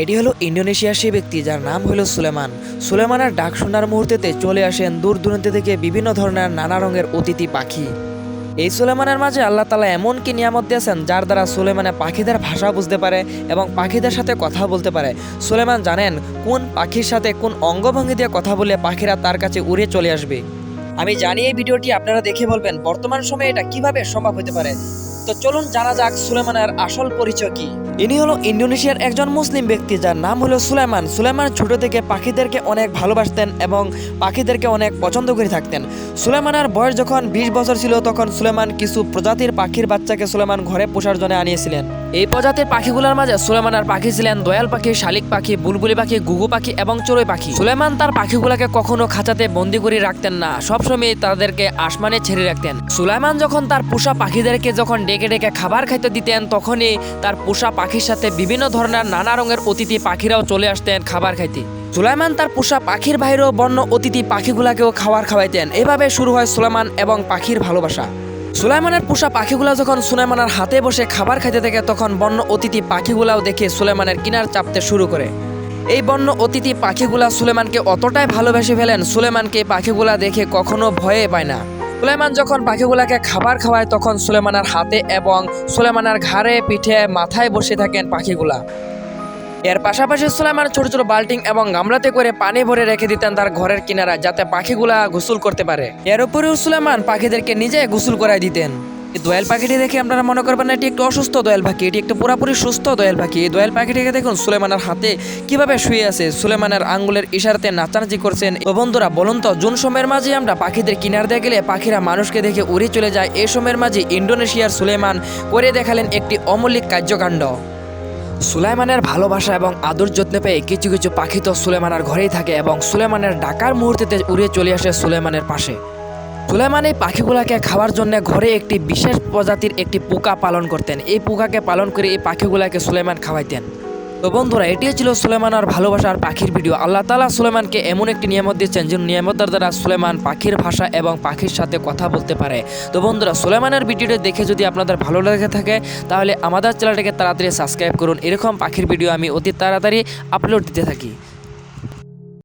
এটি হলো ইন্দোনেশিয়ার সেই ব্যক্তি যার নাম হলো সুলেমান। সুলেমানের ডাক শোনার মুহূর্তেতে চলে আসেন দূর দূরান্ত থেকে বিভিন্ন ধরনের নানা রঙের অতিথি পাখি। এই সুলেমানের মাঝে আল্লাহ তালা এমন কি নিয়ামত দিয়েছেন যার দ্বারা সুলেমানে পাখিদের ভাষা বুঝতে পারে এবং পাখিদের সাথে কথা বলতে পারে। সুলেমান জানেন কোন পাখির সাথে কোন অঙ্গভঙ্গি দিয়ে কথা বলে পাখিরা তার কাছে উড়ে চলে আসবে। আমি জানি এই ভিডিওটি আপনারা দেখে বলবেন, বর্তমান সময়ে এটা কীভাবে সম্ভব হতে পারে? তো চলুন জানা যাক সুলেমানের আসল পরিচয় কি। ইনি হলো ইন্দোনেশিয়ার একজন মুসলিম ব্যক্তি যার নাম হলো সুলেমান সুলেমান ছোট থেকে পাখিদেরকে অনেক ভালোবাসতেন এবং পাখিদেরকে অনেক পছন্দ করে থাকতেন। সুলেমানের বয়স যখন বিশ বছর ছিল তখন সুলেমান কিছু প্রজাতির পাখির বাচ্চাকে সুলেমান ঘরে পোষার জন্য আনিয়েছিলেন। এই প্রজাতির পাখিগুলোর মাঝে সুলেমানের পাখি ছিলেন দয়াল পাখি, শালিক পাখি, বুলবুলি পাখি গুগু পাখি এবং চড়ুই পাখি। সুলেমান তার পাখিগুলোকে কখনো খাঁচাতে বন্দি করে রাখতেন না, সবসময় তাদেরকে আসমানে ছেড়ে রাখতেন। সুলাইমান যখন তার পোষা পাখিদেরকে যখন ডেকে ডেকে খাবার খাইতে দিতেন, তখনই তার পোষা পাখির সাথে বিভিন্ন ধরনের নানা রঙের অতিথি পাখিরাও চলে আসতেন খাবার খাইতে। সুলাইমান তার পোষা পাখির বাইরেও বন্য অতিথি পাখিগুলাকেও খাবার খাওয়াইতেন। এভাবে শুরু হয় সুলাইমান এবং পাখির ভালোবাসা। সুলাইমানের পোষা পাখিগুলা যখন সুলাইমানের হাতে বসে খাবার খাইতে থাকে, তখন বন্য অতিথি পাখিগুলাও দেখে সুলাইমানের কিনার চাপতে শুরু করে। এই বন্য অতিথি পাখিগুলা সুলেমানকে অতটাই ভালোবেসে ফেলেন সুলেমানকে পাখিগুলা দেখে কখনো ভয়ে পায় না। সুলেমান যখন পাখিগুলাকে খাবার খাওয়ায়, তখন সুলেমানার হাতে এবং সুলেমানের ঘাড়ে, পিঠে, মাথায় বসে থাকেন পাখিগুলা। এর পাশাপাশি সুলেমান ছোট ছোট বাল্টিং এবং গামলাতে করে পানি ভরে রেখে দিতেন তার ঘরের কিনারা যাতে পাখিগুলা গোসল করতে পারে। এর উপরেও সুলেমান পাখিদেরকে নিজে গোসল করায় দিতেন। দোয়েল পাখিটি দেখে আপনারা মনে করবেন এটি একটু অসুস্থ দোয়েল পাখি, এটি একটু পুরাপুরি সুস্থ দোয়েল পাখি। এই দোয়েল পাখিটিকে দেখুন, সুলেমানের হাতে কীভাবে শুয়ে আছে, সুলেমানের আঙ্গুলের ইশারাতে নাচানাচি করছেন। ও বন্ধুরা, বলুন তো, জুন সময়ের মাঝে আমরা পাখিদের কিনার দিয়ে গেলে পাখিরা মানুষকে দেখে উড়ে চলে যায়। এই সময়ের মাঝে ইন্ডোনেশিয়ার সুলেমান করে দেখালেন একটি অমৌলিক কার্যকাণ্ড। সুলাইমানের ভালোবাসা এবং আদর যত্ন পেয়ে কিছু কিছু পাখি তো সুলেমানের ঘরেই থাকে এবং সুলেমানের ডাকার মুহূর্তেতে উড়ে চলে আসে সুলেমানের পাশে। সুলেমান এই পাখিগুলাকে খাওয়ার জন্য ঘরে একটি বিশেষ প্রজাতির একটি পোকা পালন করতেন। এই পোকাকে পালন করে এই পাখিগুলাকে সুলেমান খাওয়াইতেন। তো বন্ধুরা এটি ছিল সুলেমান আর ভালোবাসার পাখির ভিডিও। আল্লাহ তালা সুলেমানকে এমন একটি নিয়ামত দিচ্ছেন যে নিয়ামতের দ্বারা সুলেমান পাখির ভাষা এবং পাখির সাথে কথা বলতে পারে। তো বন্ধুরা, সুলেমানের ভিডিওটি দেখে যদি আপনাদের ভালো লেগে থাকে, তাহলে আমাদের চ্যানেলটাকে তাড়াতাড়ি সাবস্ক্রাইব করুন। এরকম পাখির ভিডিও আমি অতি তাড়াতাড়ি আপলোড দিতে থাকি।